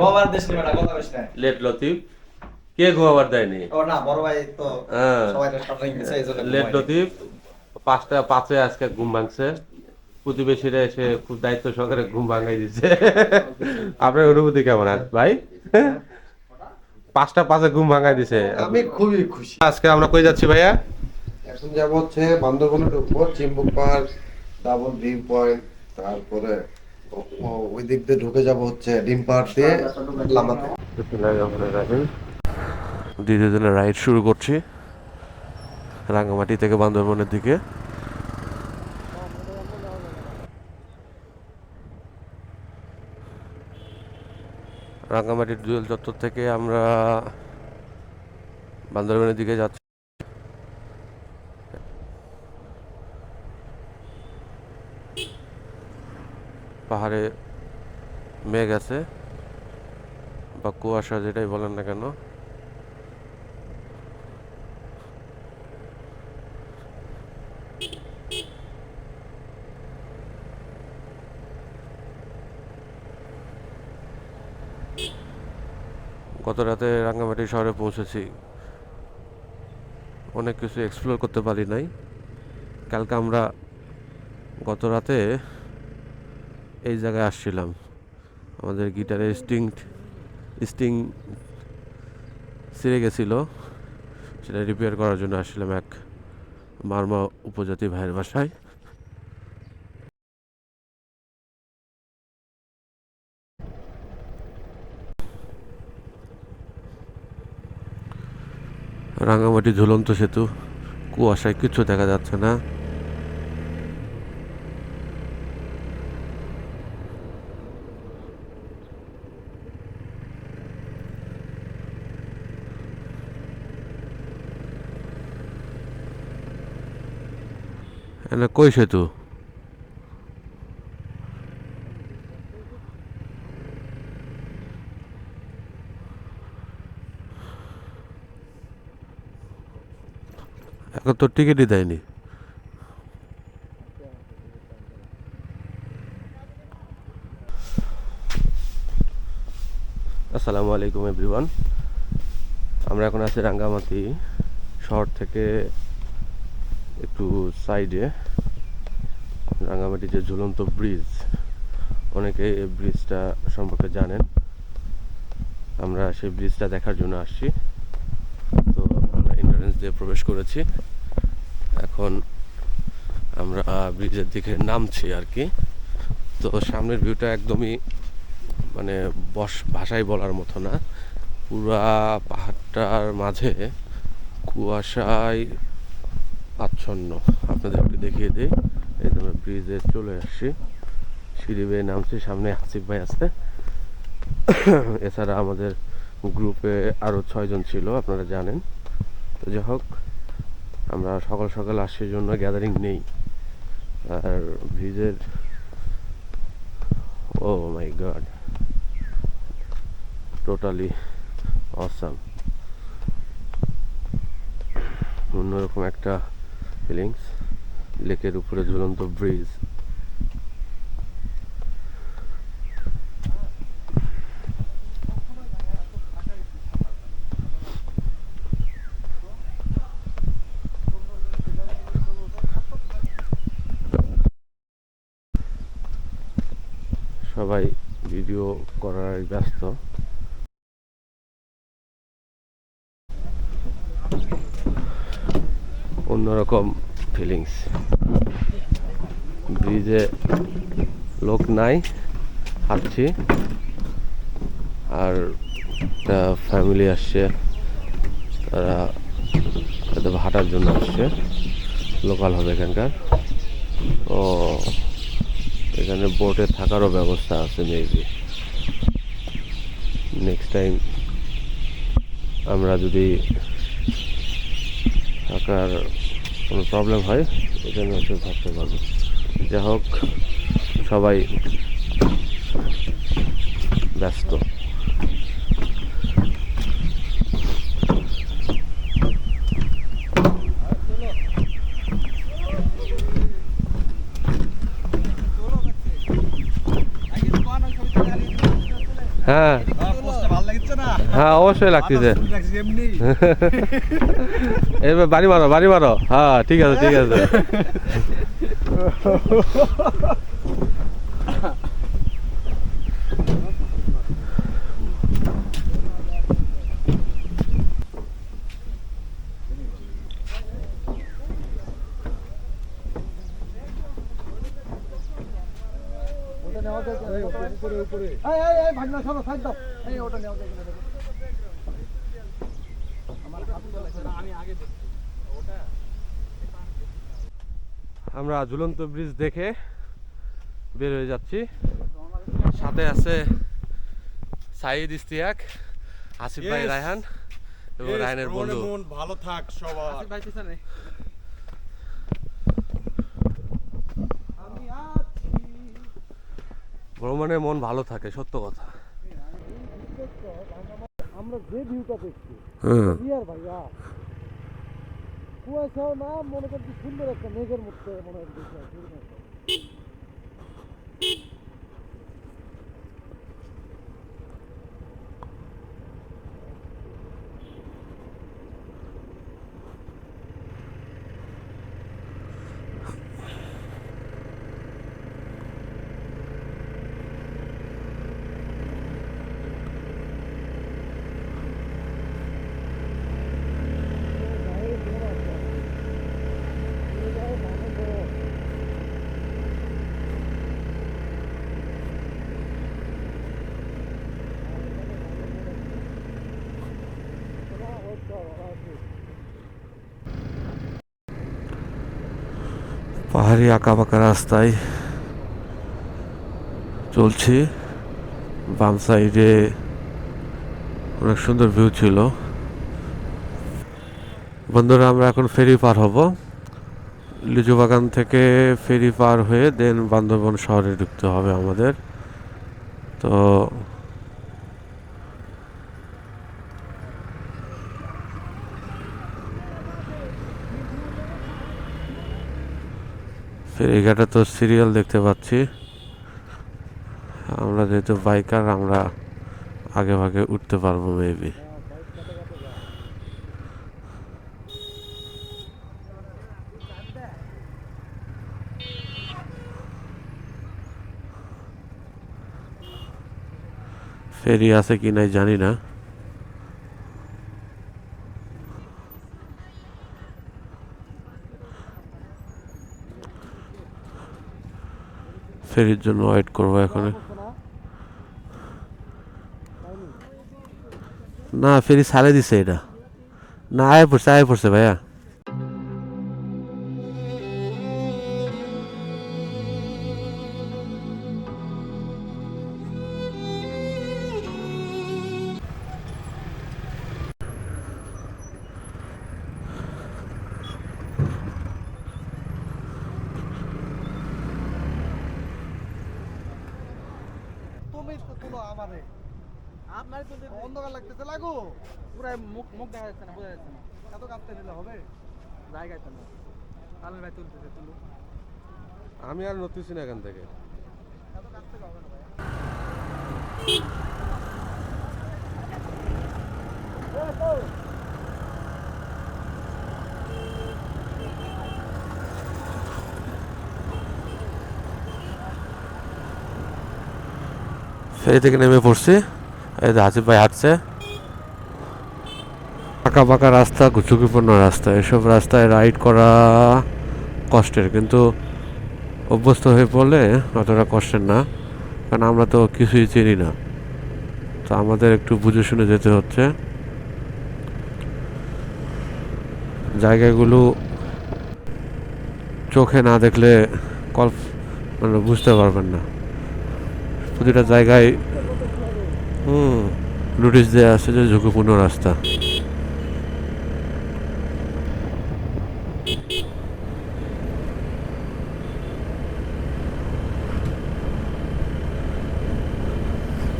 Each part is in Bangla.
ঘুমাবার দেশ বেটা কথা না। লেট লতিফ। কে ঘুমাবার দেয়নি? ও না বড় ভাই তো হ্যাঁ। সবাই গেছে এই লেট লতিফ পাঁচটা পাঁচে আজকে ঘুম ভাঙছে। প্রতিবেশীরা এসে খুব দায়িত্ব সহকারে ঘুম ভাঙাই দিচ্ছে। আপনার অনুভূতি কেমন আজ ভাই? পাঁচটা পাঁচে ঘুম ভাঙাই দিছে। আমি খুবই খুশি। আজকে আমরা কই যাচ্ছি ভাইয়া? এখন যাব হচ্ছে বান্দরবনে ঢুকবো চিম্বুক পাহাড় ডাবল ভিউ পয়েন্ট তারপরে ওই দিক দিয়ে ঢুকে যাব হচ্ছে ডিম লামাতে। রাইড শুরু করছি রাঙ্গামাটি থেকে বান্দরবনের দিকে। রাঙ্গামাটির জুয়েল চত্বর থেকে আমরা বান্দরবনের দিকে যাচ্ছি। পাহাড়ে মেঘ আছে বা কুয়াশা যেটাই বলেন না কেন। গত রাতে রাঙ্গামাটি শহরে পৌঁছেছি। অনেক কিছু এক্সপ্লোর করতে পারি নাই। কালকে আমরা গত রাতে এই জায়গায় আসছিলাম। আমাদের গিটারে স্টিং স্টিং ছিঁড়ে গেছিল। সেটা রিপেয়ার করার জন্য আসছিলাম এক মারমা উপজাতি ভাইয়ের বাসায়। রাঙামাটি ঝুলন্ত সেতু, কুয়াশায় কিচ্ছু দেখা যাচ্ছে না। এনে কই সেতু এখন তো টিকিটই দেয়নি আসসালামু আলাইকুম এভরিওয়ান আমরা এখন আছি রাঙ্গামাটি শহর থেকে একটু সাইডে রাঙ্গামাটি যে ঝুলন্ত ব্রিজ অনেকে এই ব্রিজটা সম্পর্কে জানেন। আমরা সেই ব্রিজটা দেখার জন্য আসছি। তো আমরা এন্ট্রান্স দিয়ে প্রবেশ করেছি। এখন আমরা ব্রিজের দিকে নামছি আর কি। তো সামনের ভিউটা একদমই মানে বস, ভাষায় বলার মতো না। পুরা পাহাড়টার মাঝে কুয়াশায় আচ্ছন্ন। আপনাদের একটু দেখিয়ে দিই। এই তো ব্রিজে চলে আসছি সিঁড়ি বেয়ে নামছি, সামনে হাসিফ ভাই আছে। এছাড়া আমাদের গ্রুপে আরও ছয়জন ছিল, আপনারা জানেন। তো যাই হোক, আমরা সকাল সকাল আসছি জন্য গ্যাদারিং নেই। আর ব্রিজের oh my god totally awesome অন্যরকম একটা ফিলিংস লেকের উপরে ঝুলন্ত ব্রিজ সবাই ভিডিও করার ব্যস্ত। অন্যরকম ফিলিংস ব্রিজে লোক নাই, হাঁটছি। আর ফ্যামিলি আসছে, তারা হয়তো হাঁটার জন্য আসছে। লোকাল হবে এখানকার। ও, এখানে বোটে থাকারও ব্যবস্থা আছে মেবি নেক্সট টাইম আমরা যদি থাকার কোনো প্রবলেম হয় এখানে হচ্ছে থাকতে পারব। যাই হোক সবাই ব্যস্ত। হ্যাঁ। না? হ্যাঁ অবশ্যই লাগতেছে। এমনি এবার বাড়ি মারো বাড়ি মারো হ্যাঁ ঠিক আছে ঠিক আছে আমরা ঝুলন্ত ব্রিজ দেখে বের হয়ে যাচ্ছি। সাথে আছে সাইদ ইস্তিয়াক আসিফ ভাই রায়হান এবং রায়হানের বন্ধু। মন ভালো থাক সবার। ভ্রমণে মন ভালো থাকে সত্য কথা। আমরা যে ভিউটা দেখছি ভাইয়া। কুয়াশাও না মনে করছি সুন্দর একটা মেঘের মধ্যে মনে হয় দেখি আর কি। পাহাড়ি আঁকা বাঁকা রাস্তায় চলছি। বাম সাইডে অনেক সুন্দর ভিউ ছিল। বন্ধুরা, আমরা এখন ফেরি পার হব। লিচু বাগান থেকে ফেরি পার হয়ে দেন বান্দরবন শহরে ঢুকতে হবে আমাদের। তো ফেরিঘাটে তো সিরিয়াল দেখতে পাচ্ছি। আমরা যেহেতু বাইকার আমরা আগে ভাগে উঠতে পারব মেবি ফেরি আছে কি নাই জানি না। ফেরির জন্য ওয়েট করব এখন। না, ফেরি সারে দিছে এটা। না, আয় পড়ছে আয় পড়ছে ভাইয়া। তুমি তো তুলো আমারে। আপনার তো অন্ধকার লাগতেছে লাগো। পুরাই মুখ মুখ দেখা যাচ্ছে না বোঝা যাচ্ছে না। এত কাঁপতে দিলে হবে? জায়গায় তো না আলম ভাই তুলতেছে তুলো আমি আর নতুন এখান থেকে। এত কাঁপতে হবে না ভাই ফেরি থেকে নেমে পড়ছি। এই যে হাসিফ ভাই হাঁটছে। পাকা পাকা রাস্তা, ঝুঁকিপূর্ণ রাস্তা। এসব রাস্তায় রাইড করা কষ্টের, কিন্তু অভ্যস্ত হয়ে পড়লে অতটা কষ্টের না, কারণ আমরা তো কিছুই চিনি না। তো আমাদের একটু বুঝে শুনে যেতে হচ্ছে। জায়গাগুলো চোখে না দেখলে কল্প মানে বুঝতে পারবেন না। প্রতিটা জায়গায় হুম নোটিশ দেওয়া আছে যে ঝুঁকিপূর্ণ রাস্তা।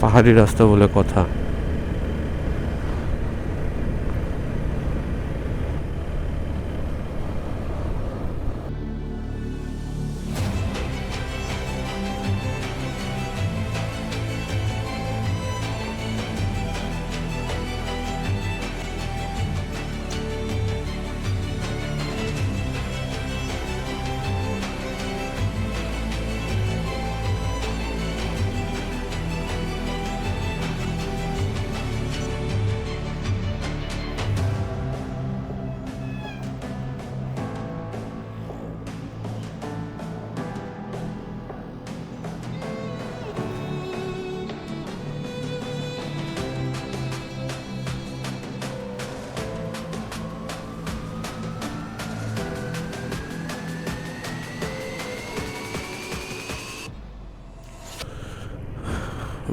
পাহাড়ি রাস্তা বলে কথা।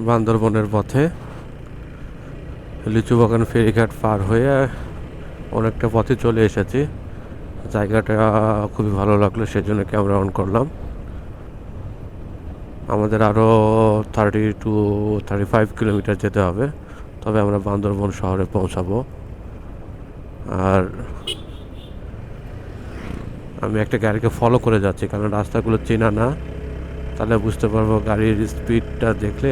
বান্দরবনের পথে। লিচু বাগান ফেরিঘাট পার হয়ে অনেকটা পথে চলে এসেছি। জায়গাটা খুবই ভালো লাগল, সেজন্য ক্যামেরা অন করলাম। আমাদের আরও thirty two thirty five kilometre যেতে হবে, তবে আমরা বান্দরবন শহরে পৌঁছাবো। আর আমি একটা গাড়িকে ফলো করে যাচ্ছি, কারণ রাস্তাগুলো চেনা না। তাহলে বুঝতে পারব গাড়ির স্পিডটা দেখলে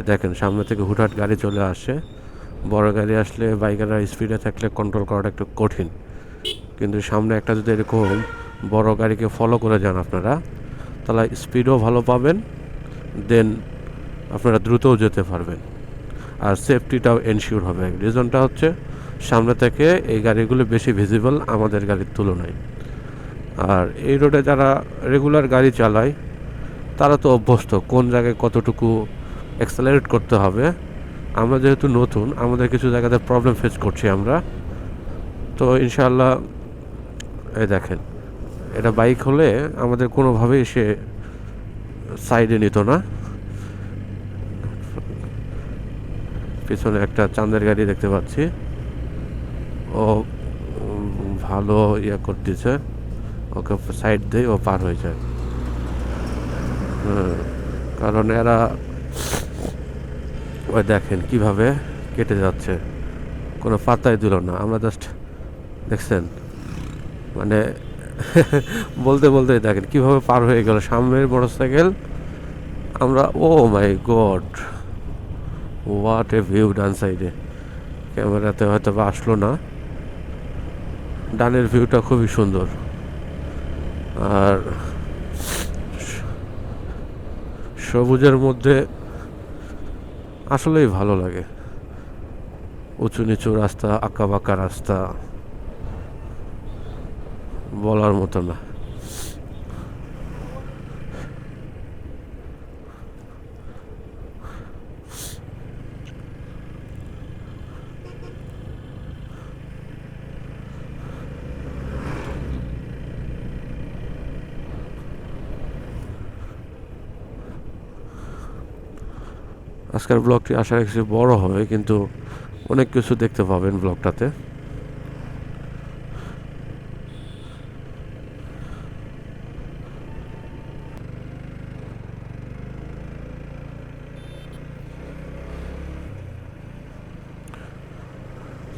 দেখেন, সামনে থেকে হুটহাট গাড়ি চলে আসে। বড় গাড়ি আসলে বাইকাররা স্পিডে থাকলে কন্ট্রোল করাটা একটু কঠিন। কিন্তু সামনে একটা যদি এরকম বড় গাড়িকে ফলো করে যান আপনারা, তাহলে স্পিডও ভালো পাবেন দেন আপনারা দ্রুতও যেতে পারবেন। আর সেফটিটাও এনশিওর হবে। রিজনটা হচ্ছে, সামনে থেকে এই গাড়িগুলো বেশি ভিজিবল আমাদের গাড়ির তুলনায়। আর এই রোডে যারা রেগুলার গাড়ি চালায়, তারা তো অভ্যস্ত, কোন জায়গায় কতটুকু অ্যাক্সেলারেট করতে হবে। আমরা যেহেতু নতুন, আমাদের কিছু জায়গাতে প্রবলেম ফেস করছি আমরা। তো ইনশাআল্লাহ, এই দেখেন, এটা বাইক হলে আমাদের কোনোভাবেই সে সাইডে নিত না। পিছনে একটা চাঁদের গাড়ি দেখতে পাচ্ছি। ও ভালো ইয়ে করতেছে। ওকে সাইড দিয়ে ও পার হয়ে যায়। কারণ এরা ওই দেখেন কীভাবে কেটে যাচ্ছে। কোনো পাত্তাই দিল না। আমরা জাস্ট দেখছেন। মানে বলতে বলতে দেখেন কীভাবে পার হয়ে গেল। সামনের মোটরসাইকেল। আমরা ও my god what a view ডান সাইডে ক্যামেরাতে হয়তো বা আসলো না। ডানের ভিউটা খুবই সুন্দর। আর সবুজের মধ্যে আসলেই ভালো লাগে। উঁচু নিচু রাস্তা আঁকা বাঁকা রাস্তা বলার মতো না। আজকের ব্লগটি আশা রাখছি বড় হবে, কিন্তু অনেক কিছু দেখতে পাবেন ব্লগটাতে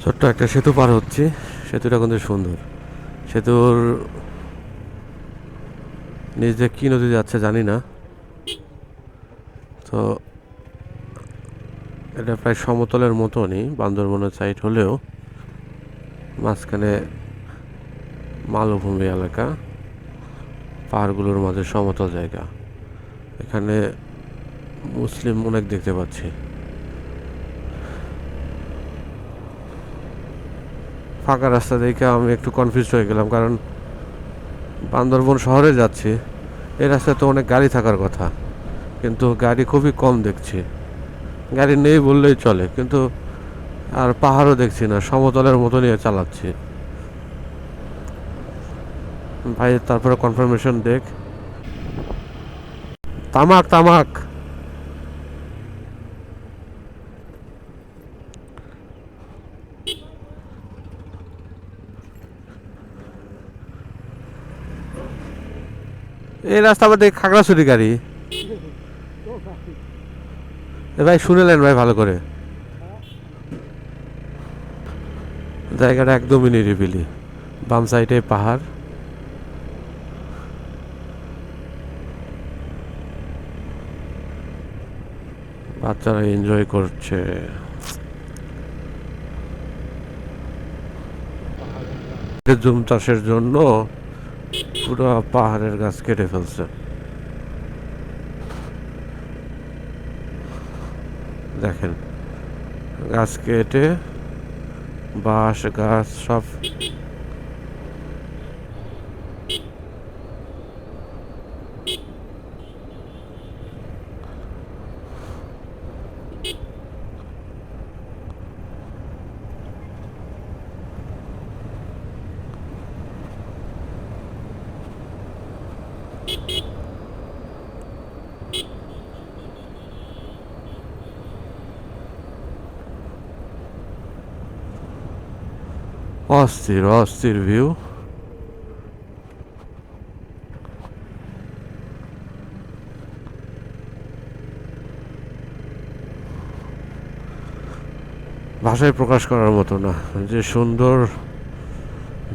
ছোট্ট একটা সেতু পার হচ্ছে। সেতুটা কিন্তু সুন্দর। সেতুর দিয়ে কী নদী যাচ্ছে জানি না। তো এটা প্রায় সমতলের মতনই, বান্দরবনের সাইড হলেও মাঝখানে মালভূমি এলাকা, পাহাড়গুলোর মাঝে সমতল জায়গা। এখানে মুসলিম অনেক দেখতে পাচ্ছি। ফাঁকা রাস্তা দেখে আমি একটু কনফিউজ হয়ে গেলাম, কারণ বান্দরবন শহরে যাচ্ছি, এই রাস্তায় তো অনেক গাড়ি থাকার কথা, কিন্তু গাড়ি খুবই কম দেখছি। গাড়ি নেই বললেই চলে, কিন্তু আর পাহাড়ও দেখছি না, সমতলের মতো নিয়ে চালাচ্ছি। ভাই, তারপরে কনফার্মেশন দেখ। তামাক তামাক! এই রাস্তা আমাদের খাগড়াছড়ি গাড়ি। ভাই, শুনেলেন ভাই ভালো করে। জায়গাটা একদমই নিরিবিলি। বাম সাইডে পাহাড়। বাচ্চারা এনজয় করছে। জুম চাষের জন্য পুরো পাহাড়ের গাছ কেটে ফেলছে। দেখেন গাছ কেটে বাঁশ গাছ সব অস্থির অস্থির ভিউ ভাষায় প্রকাশ করার মতো না। যে সুন্দর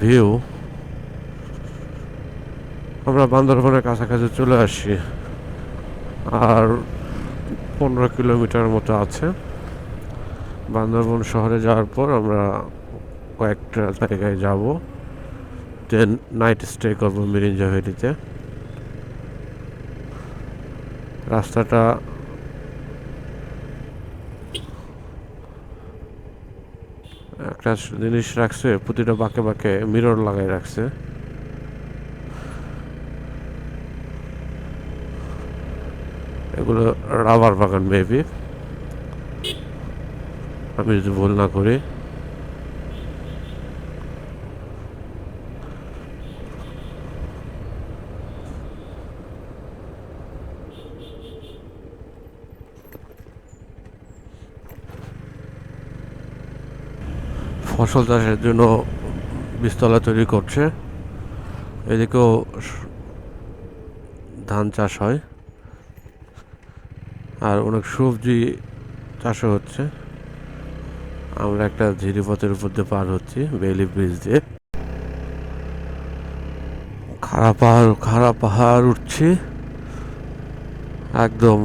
ভিউ আমরা বান্দরবনের কাছাকাছি চলে আসছি আর পনেরো কিলোমিটার মতো আছে। বান্দরবন শহরে যাওয়ার পর আমরা কয়েকটা জায়গায় যাব। দেন নাইট স্টে করব মিরিঞ্জা ভ্যালিতে রাস্তাটা একটা জিনিস রাখছে, প্রতিটা বাঁকে বাঁকে মিরর লাগাই রাখছে। এগুলো রাবার বাগান মেবি আমি যদি ভুল না করি। ফসল চাষের জন্য বীজতলা তৈরি করছে। এদিকেও ধান চাষ হয়। আর অনেক সবজি চাষও হচ্ছে। আমরা একটা ঝিরিপথের উপর দিয়ে পার হচ্ছি, বেলি ব্রিজ দিয়ে। খারাপ পাহাড় খারাপ পাহাড় উঠছি। একদম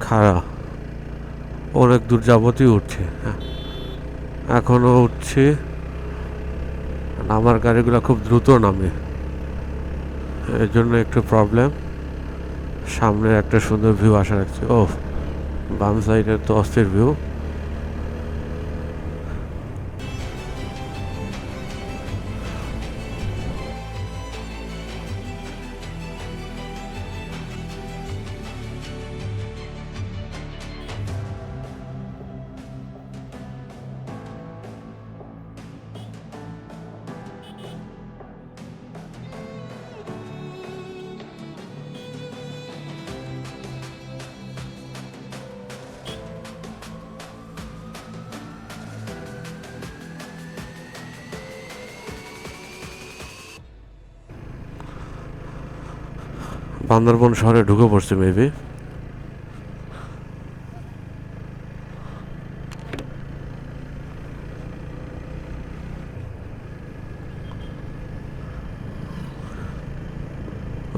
খাড়া। অনেক দূর যাবতই উঠছে হ্যাঁ। এখনও উঠছি। আমার গাড়িগুলো খুব দ্রুত নামে। এর জন্য একটু প্রবলেম সামনে একটা সুন্দর ভিউ আশা রাখছি। ও বাম সাইডের তো অস্থির ভিউ বান্দরবন শহরে ঢুকে পড়ছে মেবি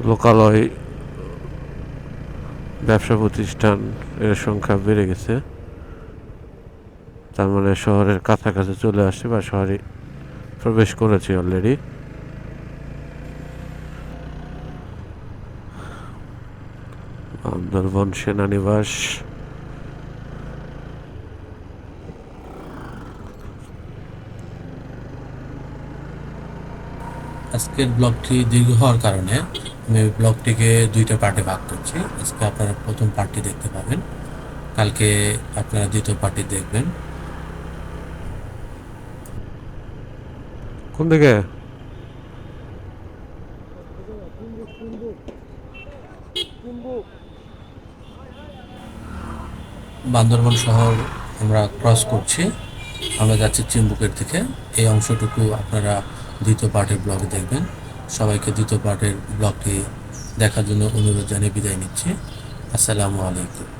লোকালয় ব্যবসা প্রতিষ্ঠান, এর সংখ্যা বেড়ে গেছে। তার মানে শহরের কাছাকাছি চলে আসছে বা শহরে প্রবেশ করেছি অলরেডি বান্দরবন সেনানিবাস। আজকের ব্লগটি দীর্ঘ হওয়ার কারণে আমি ব্লগটিকে দুইটা পার্টে ভাগ করছি। আজকে আপনারা প্রথম পার্টটি দেখতে পাবেন। কালকে আপনারা দ্বিতীয় পার্টটি দেখবেন। কোন দিকে? বান্দরবন শহর আমরা ক্রস করছি। আমরা যাচ্ছি চিম্বুকের দিকে। এই অংশটুকু আপনারা দ্বিতীয় পার্টের ব্লগে দেখবেন। সবাইকে দ্বিতীয় পার্টের ব্লগটি দেখার জন্য অনুরোধ জানিয়ে বিদায় নিচ্ছি। আসসালামু আলাইকুম।